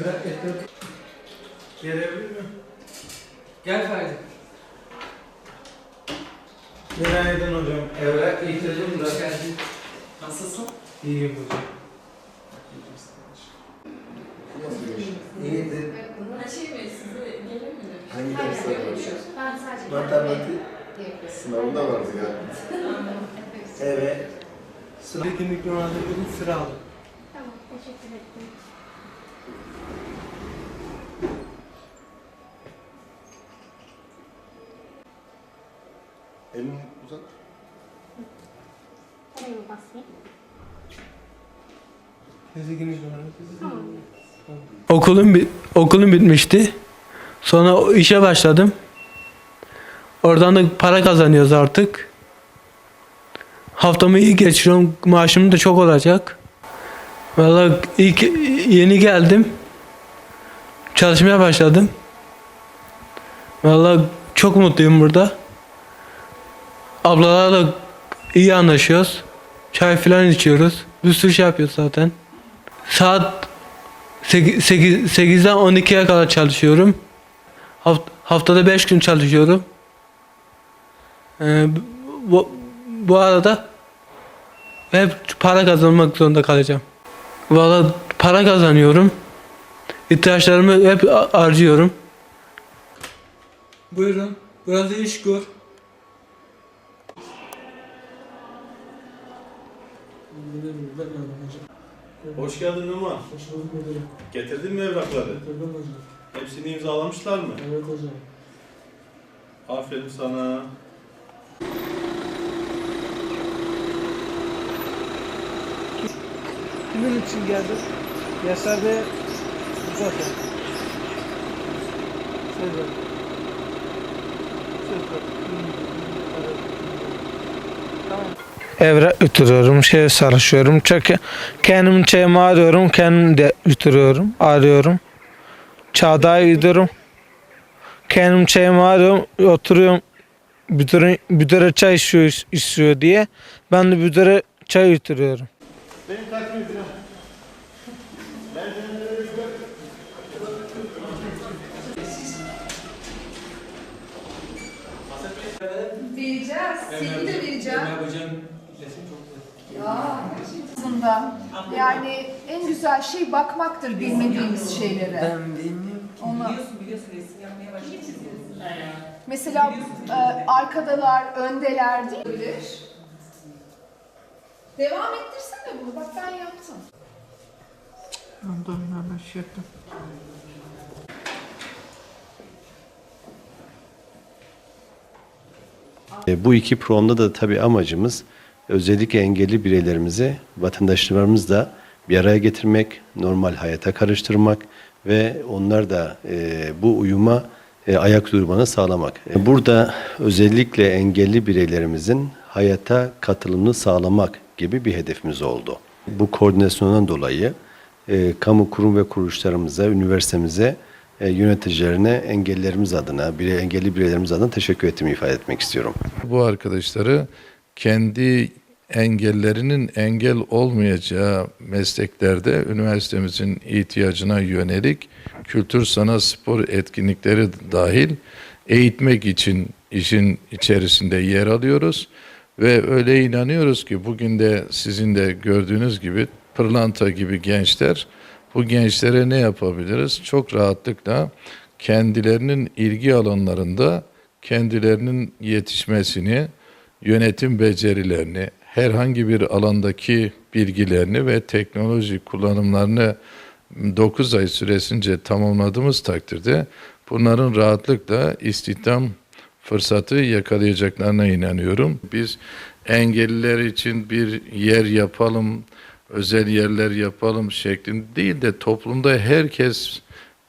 Evrak getir. Gelebilir mi? Gel Ferdi. Günaydın hocam. Evrak getirdim Hoş da. geldin. Nasılsın? İyiyim hocam. İyidir. Şey mi, size gelir mi? Hangi dersler bir şey. Ben sadece Matematik sınavında vardı galiba. Evet. Sıradaki mikrofonu alabilirim sıra alın. Tamam, teşekkür ederim. Elini uzat. Mı basayım? Okulum bi- okulum bitmişti. Sonra o işe başladım. Oradan da para kazanıyoruz artık. Haftamı iyi geçiriyorum. Maaşım da çok olacak. Vallahi ilk yeni geldim. Çalışmaya başladım. Vallahi çok mutluyum burada. Ablalarla iyi anlaşıyoruz. Çay falan içiyoruz. Bir sürü şey yapıyoruz zaten. Saat 8, 8'den 12'ye kadar çalışıyorum. Haft- haftada 5 gün çalışıyorum. Ee, bu, bu arada hep para kazanmak zorunda kalacağım. Valla para kazanıyorum. İhtiyaçlarımı hep harcıyorum. Buyurun. Burası iş kur. Hoş geldin Numan. Getirdin mi evrakları? Hepsini imzalamışlar mı? Evet hocam. Aferin sana. Kimin için geldin? Yaşar Bey zaten. Söz ver. Söz ver. Tamam. Evre ütürüyorum, şey sarışıyorum. Çünkü kendim çayımı arıyorum, kendim de ütürüyorum, arıyorum. Çağdağı gidiyorum. Kendim çayımı arıyorum, oturuyorum. Büdüre, büdüre çay içiyor, istiyor diye. Ben de büdüre çay ütürüyorum. Vereceğiz. Seni de vereceğim. hocam Ya. Aslında yani en güzel şey bakmaktır bilmediğimiz şeylere. Ben bilmiyorum. Ona- Biliyorsun biliyorsun resim yapmaya. Mesela e, arkadalar, öndeler değil mi? Devam ettirsene bunu. Bak ben yaptım. E, Bu iki programda da tabii amacımız özellikle engelli bireylerimizi vatandaşlarımızla bir araya getirmek, normal hayata karıştırmak ve onlar da e, bu uyuma e, ayak durmanı sağlamak. E, Burada özellikle engelli bireylerimizin hayata katılımını sağlamak gibi bir hedefimiz oldu. Bu koordinasyondan dolayı e, kamu kurum ve kuruluşlarımıza, üniversitemize, e, yöneticilerine engellilerimiz adına, birey, engelli bireylerimiz adına teşekkür ettiğimi ifade etmek istiyorum. bu arkadaşları kendi engellerinin engel olmayacağı mesleklerde üniversitemizin ihtiyacına yönelik kültür, sanat, spor etkinlikleri dahil eğitmek için işin içerisinde yer alıyoruz. Ve öyle inanıyoruz ki bugün de sizin de gördüğünüz gibi pırlanta gibi gençler bu gençlere ne yapabiliriz? Çok rahatlıkla kendilerinin ilgi alanlarında kendilerinin yetişmesini, yönetim becerilerini, herhangi bir alandaki bilgilerini ve teknoloji kullanımlarını 9 ay süresince tamamladığımız takdirde bunların rahatlıkla istihdam fırsatı yakalayacaklarına inanıyorum. Biz engelliler için bir yer yapalım, özel yerler yapalım şeklinde değil de toplumda herkes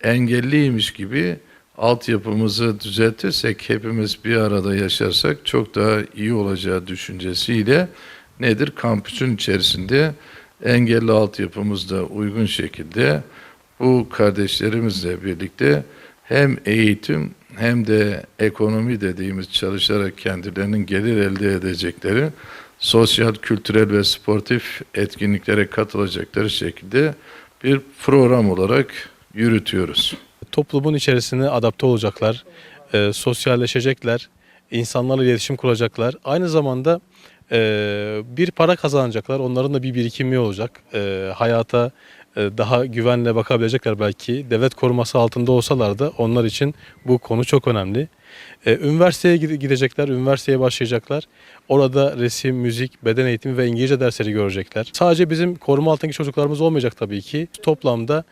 engelliymiş gibi altyapımızı düzeltirsek, hepimiz bir arada yaşarsak çok daha iyi olacağı düşüncesiyle nedir? Kampüsün içerisinde engelli altyapımız da uygun şekilde bu kardeşlerimizle birlikte hem eğitim hem de ekonomi dediğimiz çalışarak kendilerinin gelir elde edecekleri sosyal, kültürel ve sportif etkinliklere katılacakları şekilde bir program olarak yürütüyoruz. toplumun içerisine adapte olacaklar, e, sosyalleşecekler, insanlarla iletişim kuracaklar. Aynı zamanda e, bir para kazanacaklar, onların da bir birikimi olacak. E, hayata daha güvenle bakabilecekler belki. Devlet koruması altında olsalar da onlar için bu konu çok önemli. E, üniversiteye gide- gidecekler, üniversiteye başlayacaklar. Orada resim, müzik, beden eğitimi ve İngilizce dersleri görecekler. Sadece bizim koruma altındaki çocuklarımız olmayacak tabii ki. Toplamda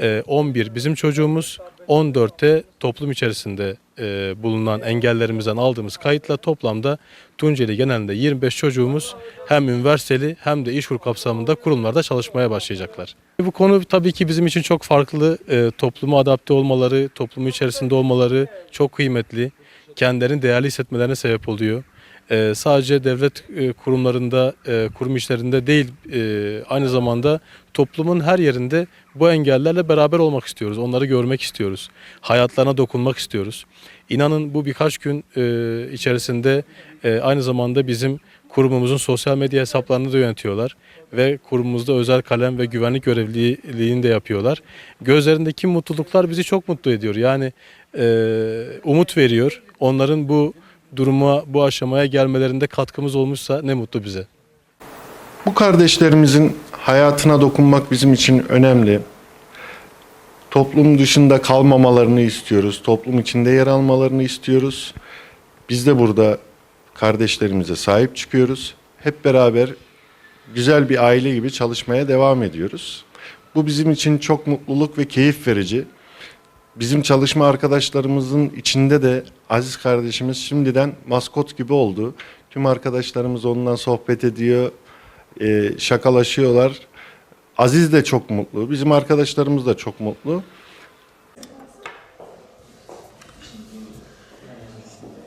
e, 11 bizim çocuğumuz, 14'te toplum içerisinde e, bulunan engellerimizden aldığımız kayıtla toplamda Tunceli genelinde 25 çocuğumuz hem üniversiteli hem de işkur kapsamında kurumlarda çalışmaya başlayacaklar. Bu konu tabii ki bizim için çok farklı. E, topluma adapte olmaları, toplumun içerisinde olmaları çok kıymetli. Kendilerini değerli hissetmelerine sebep oluyor. E, sadece devlet e, kurumlarında, e, kurum işlerinde değil, e, aynı zamanda toplumun her yerinde bu engellerle beraber olmak istiyoruz. Onları görmek istiyoruz. Hayatlarına dokunmak istiyoruz. İnanın bu birkaç gün içerisinde aynı zamanda bizim kurumumuzun sosyal medya hesaplarını da yönetiyorlar ve kurumumuzda özel kalem ve güvenlik görevliliğini de yapıyorlar. Gözlerindeki mutluluklar bizi çok mutlu ediyor. Yani umut veriyor. Onların bu duruma, bu aşamaya gelmelerinde katkımız olmuşsa ne mutlu bize. Bu kardeşlerimizin hayatına dokunmak bizim için önemli. Toplum dışında kalmamalarını istiyoruz. Toplum içinde yer almalarını istiyoruz. Biz de burada kardeşlerimize sahip çıkıyoruz. Hep beraber güzel bir aile gibi çalışmaya devam ediyoruz. Bu bizim için çok mutluluk ve keyif verici. Bizim çalışma arkadaşlarımızın içinde de Aziz kardeşimiz şimdiden maskot gibi oldu. Tüm arkadaşlarımız ondan sohbet ediyor, e, şakalaşıyorlar. Aziz de çok mutlu, bizim arkadaşlarımız da çok mutlu.